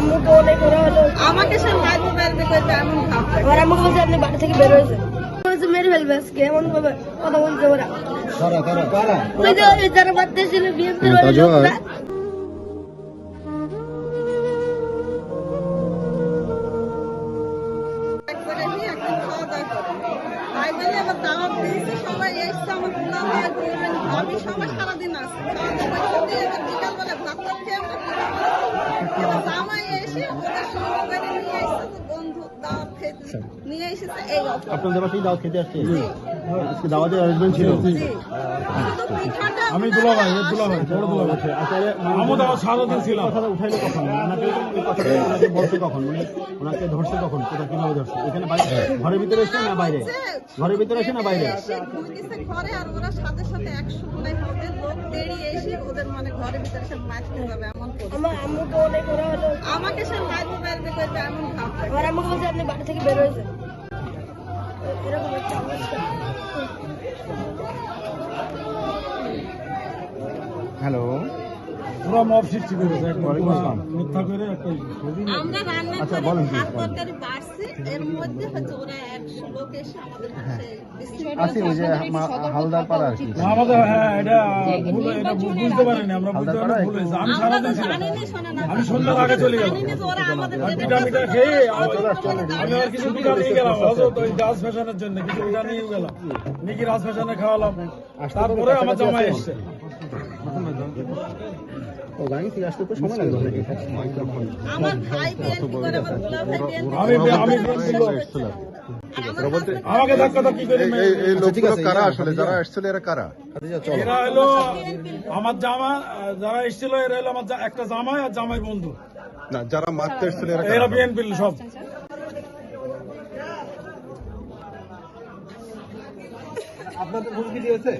আম্মুকে অনেক ওরা হলো। আমাকে সে মাইবো বেরবে কইতে এমন আমার আম্মুকে বলছে আপনি বাড়ি থেকে বের হয়েছে মেরে ফেলবে আজকে। এমন ভাবে কথা বলছে ওরা। ওই যে ওই যারা বাড়তে ছিল বিএনপির লোকরা একবারে নিয়ে একদম খাওয়া নিয়ে এসেছে এই আপনাদের বাসায় দাও খেতে আসছে। আজকে দাওয়াতের আয়োজন ছিল। আমি দুলা ভাই দুলা ভাই বড় দুলা ভাই আসলে আমও তো সারাদিন ছিলাম কথাটা উঠাইলো কখন? ওনাকে কথাটা ওনাকে বলছে কখন? মানে ওনাকে ধরছে কখন? কোথা কীভাবে ধরছে? এখানে বাইরে? ঘরের ভিতরে এসে না বাইরে? ঘরের ভিতরে এসে না বাইরে? ঘরে আর ওরা সাথে সাথে একশো মানে ওদের লোক বেরিয়ে এসে ওদের মানে ঘরের ভিতরে সে মারতে যাবে এমন আমার আম্মুকে অনেক ওরা আমাকে সে মাইবো বেরবে কইতে এমন ভাব। আমার আম্মুকে বলছে আপনি বাড়ি থেকে বের হয়েছে হ্যালো পুরো মব সৃষ্টি করেছে মিথ্যা করে একটা আমরা রান্না আচ্ছা, বলেন, ভাত তরকারি বাড়ছি এর মধ্যে হচ্ছে ওরা একশো লোক এসে আমাদের কাছে বিস্কুট ওই যে হালদার পাড়া আর কি? আমাদের হ্যাঁ এটা ভুল এটা বুঝতে পারিনি আমরা বুঝতে হালদার ভুল হয়েছে আমি আমরা সারাদিন তো ছিলাম জানিনি শোনে না আমি সন্ধ্যার আগে চলে গেলাম জানিনি যে ওরা আমাদের আর পেটে পিঠা মিঠা খেয়ে আমি আর কিছু পিঠা নিয়ে গেলাম অযথ ওই গাছ ফ্যাশনের জন্য কিছু পিঠা নিয়ে গেলাম। নিকি রাজ ফ্যাশনে খাওয়ালাম তারপরে আমার জামাই এসছে। ও গাড়ি থেকে আসতে তো সময় লাগবে নাকি? আমার ভাই বিএনপি করে? আমার গোলা ভাই বিএনপি আমি আমি বিএনপি লোক। আর আমার husband আমাকে ধাক্কা ধাক্কি করে এই লোকগুলো কারা আসলে? যারা এসেছিল এরা কারা? এরা হলো আমার জামা যারা এসেছিল এরা হলো আমার একটা জামাই আর জামাই বন্ধু। না যারা মারতে এসেছিল এরা এরা কারা সব। আপনাদের দিয়েছে?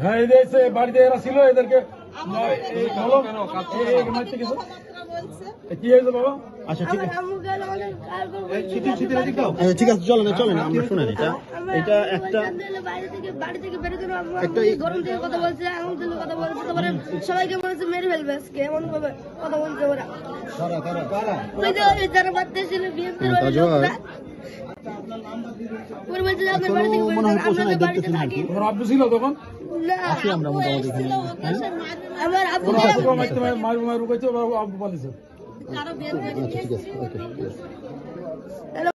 হ্যাঁ এদের বাড়িতে এরা ছিল এদেরকে আচ্ছা ঠিক আছে। ঠিক আছে চলেন চলেন আমরা শুনেন এটা এটা একটা বাড়ি থেকে বাড়ি থেকে বের করে আম্মু একটা- আমাকে গরম থেকে কথা বলছে আঙুল থেকে কথা বলছে তারপরে সবাইকে বলেছে মেরে ফেলবে আজকে এমন ভাবে কথা বলছে ওরা। তোমার আব্বু ছিল তখন? না আমরা মোটামুটি আব্বু ঠিক আছে।